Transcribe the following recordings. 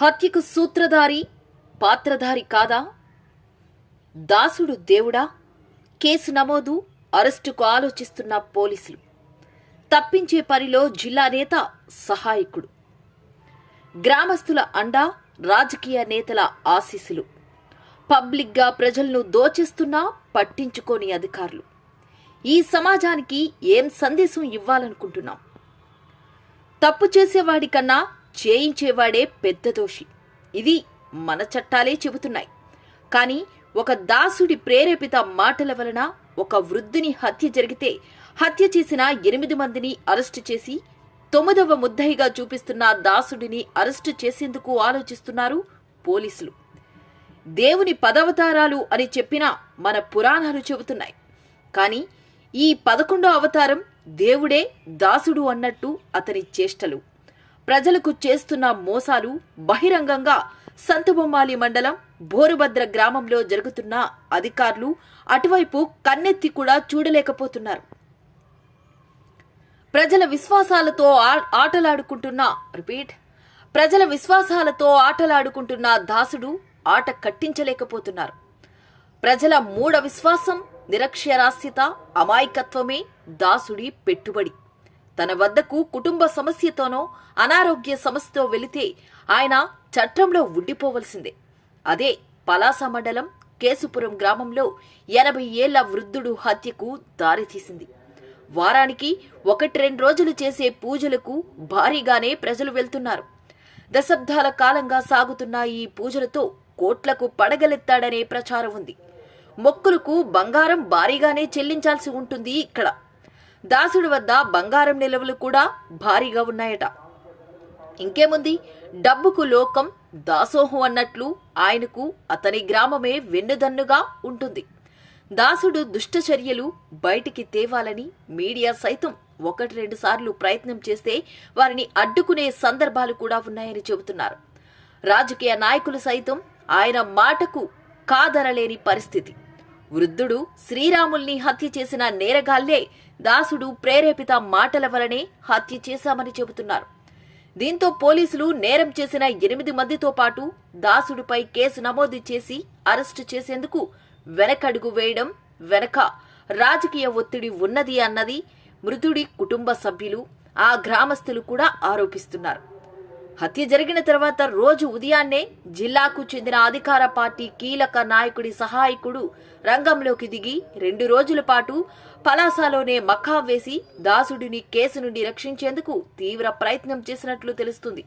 హత్యకు సూత్రధారి పాత్రధారి కాదా? దాసుడు దేవుడా? కేసు నమోదు అరెస్టుకు ఆలోచిస్తున్న పోలీసులు. తప్పించే పనిలో జిల్లా నేత సహాయకుడు. గ్రామస్తుల అండా రాజకీయ నేతల ఆశీస్సులు. పబ్లిక్గా ప్రజలను దోచేస్తున్నా పట్టించుకోని అధికారులు. ఈ సమాజానికి ఏం సందేశం ఇవ్వాలనుకుంటున్నాం? తప్పు చేసేవాడికన్నా చేయించేవాడే పెద్ద దోషి. ఇది మన చట్టాలే చెబుతున్నాయి. కానీ ఒక దాసుడి ప్రేరేపిత మాటల వలన ఒక వృద్ధుని హత్య జరిగితే హత్య చేసిన ఎనిమిది మందిని అరెస్టు చేసి తొమ్మిదవ ముద్దయిగా చూపిస్తున్న దాసుడిని అరెస్టు చేసేందుకు ఆలోచిస్తున్నారు పోలీసులు. దేవుని పదవతారాలు అని చెప్పిన మన పురాణాలు చెబుతున్నాయి. కానీ ఈ పదకొండో అవతారం దేవుడే దాసుడు అన్నట్టు అతని చేష్టలు. ప్రజలకు చేస్తున్న మోసాలు బహిరంగంగా సంతబొమ్మాలి మండలం బోరుభద్ర గ్రామంలో జరుగుతున్న అధికారులు అటువైపు కన్నెత్తి కూడా చూడలేకపోతున్నారు. ప్రజల విశ్వాసాలతో ఆ- ఆటలాడుకుంటున్న రిపీట్ ప్రజల విశ్వాసాలతో ఆటలాడుకుంటున్న దాసుడు ఆట కట్టించలేకపోతున్నారు. ప్రజల మూఢ విశ్వాసం నిరక్షరాస్యత అమాయకత్వమే దాసుడి పెట్టుబడి. తన వద్దకు కుటుంబ సమస్యతోనో అనారోగ్య సమస్యతో వెళితే ఆయన చట్టంలో ఉండిపోవలసిందే. అదే పలాస మండలం కేసుపురం గ్రామంలో ఎనభై ఏళ్ళ వృద్ధుడు హత్యకు దారితీసింది. వారానికి ఒకటి రెండు రోజులు చేసే పూజలకు భారీగానే ప్రజలు వెళ్తున్నారు. దశాబ్దాల కాలంగా సాగుతున్న ఈ పూజలతో కోట్లకు పడగలెత్తాడనే ప్రచారం ఉంది. మొక్కులకు బంగారం భారీగానే చెల్లించాల్సి ఉంటుంది ఇక్కడ. దాసుడి వద్ద బంగారం నిల్వలు కూడా భారీగా ఉన్నాయట. ఇంకేముంది? డబ్బుకు లోకం దాసోహం అన్నట్లు ఆయనకు అతని గ్రామమే వెన్నుదన్నుగా ఉంటుంది. దాసుడు దుష్టచర్యలు బయటికి తేవాలని మీడియా సైతం ఒకటి రెండు సార్లు ప్రయత్నం చేస్తే వారిని అడ్డుకునే సందర్భాలు కూడా ఉన్నాయని చెబుతున్నారు. రాజకీయ నాయకులు సైతం ఆయన మాటకు కాదరలేని పరిస్థితి. వృద్ధుడు శ్రీరాముల్ని హత్య చేసిన నేరగాళ్ళే దాసుడు ప్రేరేపిత మాటల వలనే హత్య చేశామని చెబుతున్నారు. దీంతో పోలీసులు నేరం చేసిన ఎనిమిది మందితో పాటు దాసుడిపై కేసు నమోదు చేసి అరెస్టు చేసేందుకు వెనకడుగు వేయడం వెనక రాజకీయ ఒత్తిడి ఉన్నది అన్నది మృతుడి కుటుంబ సభ్యులు ఆ గ్రామస్తులు కూడా ఆరోపిస్తున్నారు. హత్య జరిగిన తర్వాత రోజు ఉదయాన్నే జిల్లాకు చెందిన అధికార పార్టీ కీలక నాయకుడి సహాయకుడు రంగంలోకి దిగి రెండు రోజుల పాటు పలాసలోనే మఖా వేసి దాసుడిని కేసు నుండి రక్షించేందుకు తీవ్ర ప్రయత్నం చేసినట్లు తెలుస్తుంది.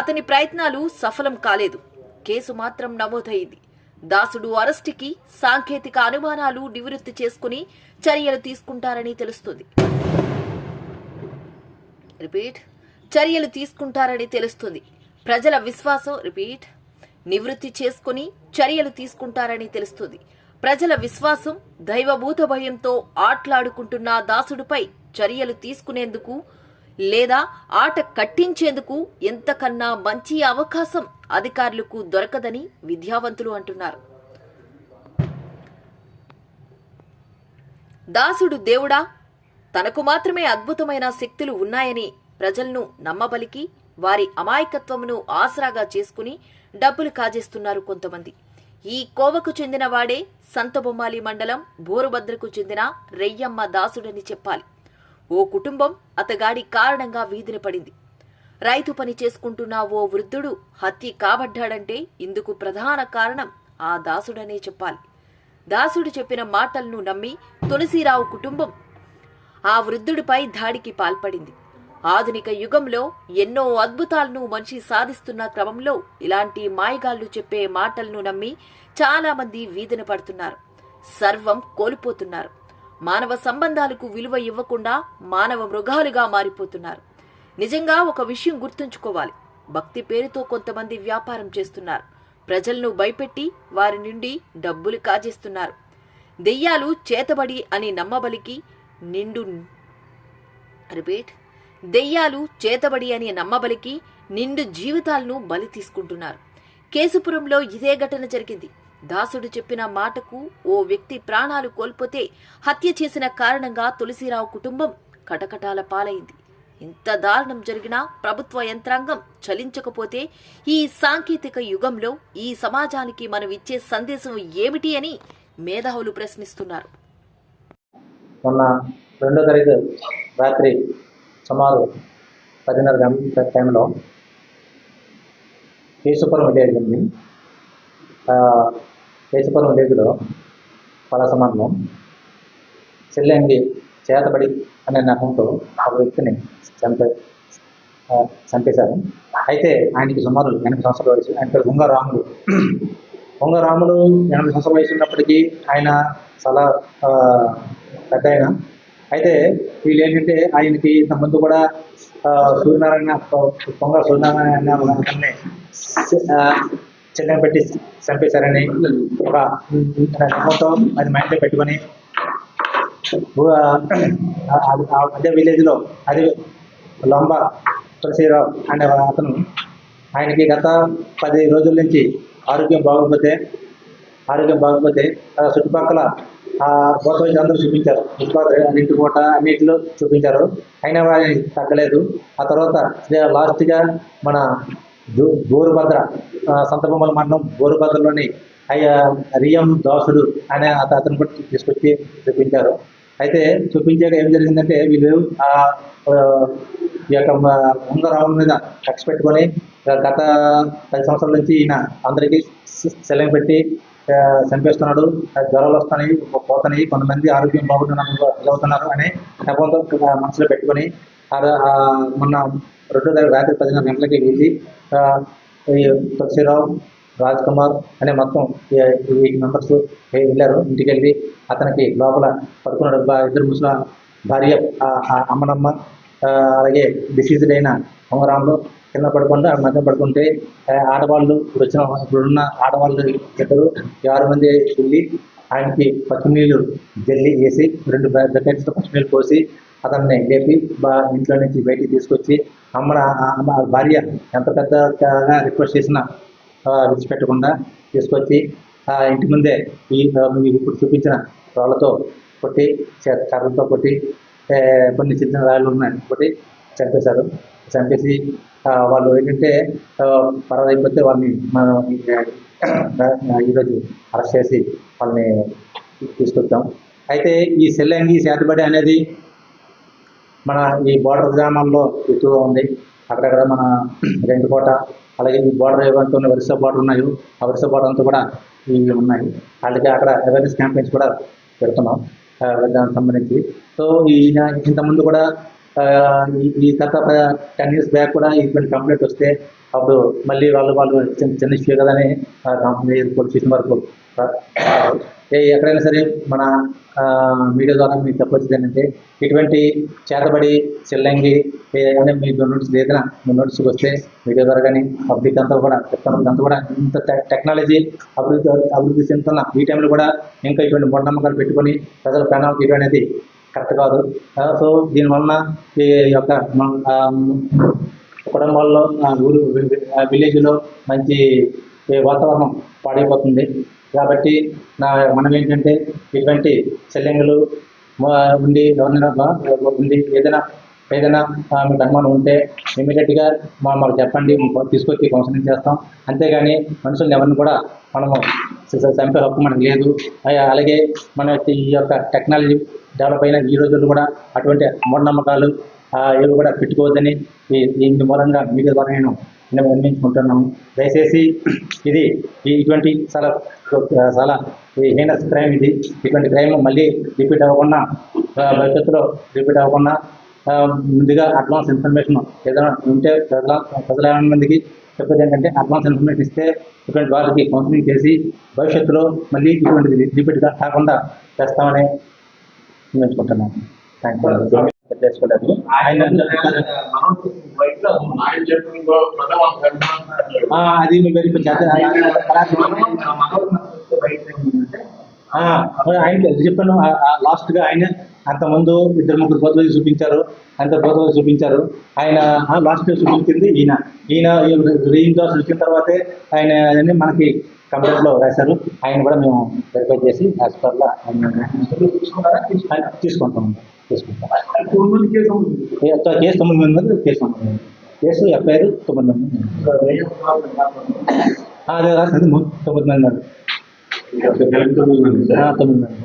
అతని ప్రయత్నాలు సఫలం కాలేదు. కేసు మాత్రం నమోదైంది. దాసుడు అరెస్టుకి సాంకేతిక అనుమానాలు నివృత్తి చేసుకుని చర్యలు తీసుకుంటారని తెలుస్తుంది. రిపీట్. చర్యలు తీసుకుంటారని తెలుస్తుంది. ప్రజల విశ్వాసం రిపీట్ నివృత్తి చేసుకుని చర్యలు తీసుకుంటారని తెలుస్తుంది. ప్రజల విశ్వాసం దైవభూత భయంతో ఆట్లాడుకుంటున్న దాసుడిపై చర్యలు తీసుకునేందుకు లేదా ఆట కట్టించేందుకు ఎంతకన్నా మంచి అవకాశం అధికారులకు దొరకదని విద్యావంతులు అంటున్నారు. దాసుడు దేవుడా తనకు మాత్రమే అద్భుతమైన శక్తులు ఉన్నాయని ప్రజలను నమ్మబలికి వారి అమాయకత్వమును ఆసరాగా చేసుకుని డబ్బులు కాజేస్తున్నారు కొంతమంది. ఈ కోవకు చెందిన వాడే సంతబొమ్మాలి మండలం బోరుభద్రకు చెందిన రెయ్యమ్మ దాసుడని చెప్పాలి. ఓ కుటుంబం అతగాడి కారణంగా వీధిన పడింది. రైతు పని చేసుకుంటున్న ఓ వృద్ధుడు హత్య కాబడ్డాడంటే ఇందుకు ప్రధాన కారణం ఆ దాసుడనే చెప్పాలి. దాసుడు చెప్పిన మాటలను నమ్మి తులసిరావు కుటుంబం ఆ వృద్ధుడిపై దాడికి పాల్పడింది. ఆధునిక యుగంలో ఎన్నో అద్భుతాలను మనిషి సాధిస్తున్న క్రమంలో ఇలాంటి మాయగాళ్ళు చెప్పే మాటలను నమ్మి చాలా మంది వీధిన పడుతున్నారు. సర్వం కోల్పోతున్నారు. మానవ సంబంధాలకు విలువ ఇవ్వకుండా మానవ మృగాలుగా మారిపోతున్నారు. నిజంగా ఒక విషయం గుర్తుంచుకోవాలి. భక్తి పేరుతో కొంతమంది వ్యాపారం చేస్తున్నారు. ప్రజలను భయపెట్టి వారి నుండి డబ్బులు కాజేస్తున్నారు. దెయ్యాలు చేతబడి అని నమ్మబలికి నిండు రిపీట్. దెయ్యాలు చేతబడి అని నమ్మబలికి నిండు జీవితాలను బలి తీసుకుంటున్నారు. కేసుపురంలో ఇదే ఘటన జరిగింది. దాసుడు చెప్పిన మాటకు ఓ వ్యక్తి ప్రాణాలు కోల్పోతే హత్య చేసిన కారణంగా తులసిరావు కుటుంబం కటకటాల పాలైంది. ఇంత దారుణం జరిగినా ప్రభుత్వ యంత్రాంగం చలించకపోతే ఈ సాంకేతిక యుగంలో ఈ సమాజానికి మనం ఇచ్చే సందేశం ఏమిటి అని మేధావులు ప్రశ్నిస్తున్నారు. మొన్న రెండో తారీఖు రాత్రి సుమారు పదిన్నర గంటల టైంలో కేసుపురం విలేజ్ ఉంది కేసుపురం విలేజ్లో పలాస చెల్లెంగి చేతబడి అనే నకంతో ఒక వ్యక్తిని చంపే చంపేశారు. అయితే ఆయనకి సుమారు ఎనభై సంవత్సరాల వయసు ఆయన పేరు గుంగ రాములు రాములు ఎనభై సంవత్సరాల వయసు ఉన్నప్పటికీ ఆయన చాలా పెద్ద ఆయన. అయితే వీళ్ళు ఏంటంటే ఆయనకి ఇంతకుముందు కూడా సూర్యనారాయణ పొంగ సూర్యనారాయణ అనే అతన్ని పెట్టి చంపేశారని ఒక నమ్మకంతో అది మైండ్లో పెట్టుకొని ఆ, ఆ- ఆ- అదే విలేజ్లో అది లొంబ తులసిరావు అనే అతను ఆయనకి గత పది రోజుల నుంచి ఆరోగ్యం బాగోకపోతే ఆరోగ్యం బాగోకపోతే ఆ చుట్టుపక్కల ఆ అందరూ చూపించారు. చుట్టుపక్కల ఇంటి పూట అన్నింటిలో చూపించారు. అయినా వారి తగ్గలేదు. ఆ తర్వాత లాస్ట్గా మన గోరుభద్ర సంతబొమ్మల మండలం గోరుభద్రలోని అయ్యా రియం దాసుడు అనే అతను కూడా తీసుకొచ్చి చూపించారు. అయితే చూపించాక ఏం జరిగిందంటే వీళ్ళు ఆ ఈ యొక్క ఉంగరావుల మీద కక్ష పెట్టుకొని గత పది సంవత్సరాల నుంచి ఈయన అందరికీ సెలవు పెట్టి చంపేస్తున్నాడు. జ్వరాలు వస్తున్నాయి పోతున్నాయి కొంతమంది ఆరోగ్యం బాగుంటున్నారు అవుతున్నారు. అని మనసులో పెట్టుకొని మొన్న రెండో తరగతి రాత్రి పదిహేను గంటలకి వెళ్ళి ఈ తులసిరావు రాజ్ కుమార్ అనే మొత్తం ఎయిట్ మెంబర్స్ వెళ్ళారు ఇంటికి వెళ్ళి అతనికి లోపల పడుకున్నాడు. ఇద్దరు ముసలి భార్య అమ్మనమ్మ అలాగే డిసీజ్డ్ అయిన ఉంగరాములు కింద పడుకుంటే ఆ మధ్య పడుకుంటే ఆడవాళ్ళు ఇప్పుడు వచ్చిన ఇప్పుడున్న ఆడవాళ్ళు ఇద్దరు ఆరు మంది వెళ్ళి ఆయనకి పచ్చినీళ్ళు జల్లి వేసి రెండు బకెట్స్ పచ్చినీళ్ళు పోసి అతన్ని లేపి బా ఇంట్లో నుంచి బయటికి తీసుకొచ్చి అమ్మ అమ్మ భార్య ఎంత పెద్దగా రిక్వెస్ట్ చేసినా విడిచిపెట్టకుండా తీసుకొచ్చి ఆ ఇంటి ముందే ఈ ఇప్పుడు చూపించిన రోళ్ళతో కొట్టి కర్రలతో కొట్టి కొన్ని చిన్న రాళ్ళు ఉన్నాయి. ఒకటి చంపేశారు. చంపేసి వాళ్ళు ఏంటంటే ఆ, వాళ్ళని మనం ఈ- ఈరోజు అరెస్ట్ చేసి వాళ్ళని తీసుకొచ్చాం. అయితే ఈ సెల్లంగి చేతబడి అనేది మన ఈ బోర్డర్ గ్రామాల్లో ఎక్కువగా ఉంది. అక్కడక్కడ మన రెండుకోట అలాగే ఈ బోర్డర్ ఏవంతా వరుస బోర్డర్ ఉన్నాయి ఆ వరుస బోర్డర్ అంతా కూడా ఇవి ఉన్నాయి. వాళ్ళకి అక్కడ అవేర్నెస్ క్యాంపెయిన్స్ కూడా పెడుతున్నాం. దానికి సంబంధించి. సో ఈయన ఇంతకుముందు కూడా ఆ, ఈ- గత టెన్ ఇయర్స్ బ్యాక్ కూడా ఇటువంటి కంప్లైంట్ వస్తే అప్పుడు మళ్ళీ వాళ్ళు వాళ్ళు చిన్న చిన్న ఇష్యూ కదని కంపెనీ పోలీస్ స్టేషన్ వరకు ఎక్కడైనా సరే మన మీడియా ద్వారా మీకు చెప్పొచ్చు ఏంటంటే ఇటువంటి చేతబడి చెల్లంగి ఏదైనా మీ నోటీస్ ఏదైనా మీ నోటీస్కి వస్తే మీడియా ద్వారా కానీ పబ్లిక్ అంతా కూడా చెప్తాను అంతా కూడా ఇంత టెక్నాలజీ అభివృద్ధి అభివృద్ధి చెందుతున్న ఈ టైంలో కూడా ఇంకా ఇటువంటి మూఢనమ్మకాలు పెట్టుకొని ప్రజల ప్రాణాలు తీయడం అనేది కరెక్ట్ కాదు. సో దీనివలన ఈ యొక్క కుటుంబాల్లో ఆ, ఊరు ఆ, విలేజ్లో మంచి వాతావరణం పాడైపోతుంది. కాబట్టి నా మనం ఏంటంటే ఇటువంటి చెల్లెంగులు ఉండి ఉండి ఏదైనా ఏదైనా మీ ధర్మం ఉంటే ఇమీడియట్గా మా మాకు చెప్పండి తీసుకొచ్చి కౌన్సిలింగ్ చేస్తాం. అంతేగాని మనుషుల్ని ఎవరిని కూడా మనము చంపే హక్కు మనకు లేదు. అలాగే మన ఈ యొక్క టెక్నాలజీ డెవలప్ అయిన ఈ రోజుల్లో కూడా అటువంటి మూఢనమ్మకాలు ఆ, ఏవి కూడా పెట్టుకోవద్దని ఈ దీని మూలంగా మీడియా ద్వారా నేను నేను నిర్మించుకుంటున్నాము. దయచేసి ఇది ఈ- ఇటువంటి చాలా చాలా హీనస్ క్రైమ్ ఇది. ఇటువంటి క్రైమ్ మళ్ళీ రిపీట్ అవ్వకుండా భవిష్యత్తులో రిపీట్ అవ్వకుండా ముందుగా అడ్వాన్స్ ఇన్ఫర్మేషన్ ఏదైనా ఉంటే ప్రజల ప్రజల మందికి చెప్పేది ఏంటంటే అడ్వాన్స్ ఇన్ఫర్మేషన్ ఇస్తే ఇటువంటి వాళ్ళకి కౌన్సిలింగ్ చేసి భవిష్యత్తులో మళ్ళీ ఇటువంటిది రిపీట్గా కాకుండా చేస్తామని నిర్ణయించుకుంటున్నాను థ్యాంక్ యూ ఆ, అది మీ ఆయన చెప్పాను? లాస్ట్గా ఆయన అంత ముందు ఇద్దరు ముగ్గురు పోతులు చూపించారు. అంత పోతులు చూపించారు. ఆయన లాస్ట్ చూపించింది ఈయన. ఈయన రీయింగ్ దోశ వచ్చిన తర్వాతే ఆయన మనకి కంప్యూటర్లో రాశారు. ఆయన కూడా మేము వెరిఫై చేసి హాస్పిటల్లో ఆయన తీసుకుంటాం. మంది కేసు తొమ్మిది మంది మంది కేసు. కేసు ఎఫ్ఐఆర్ తొమ్మిది మంది అదే రాసింది తొమ్మిది మంది తొమ్మిది మంది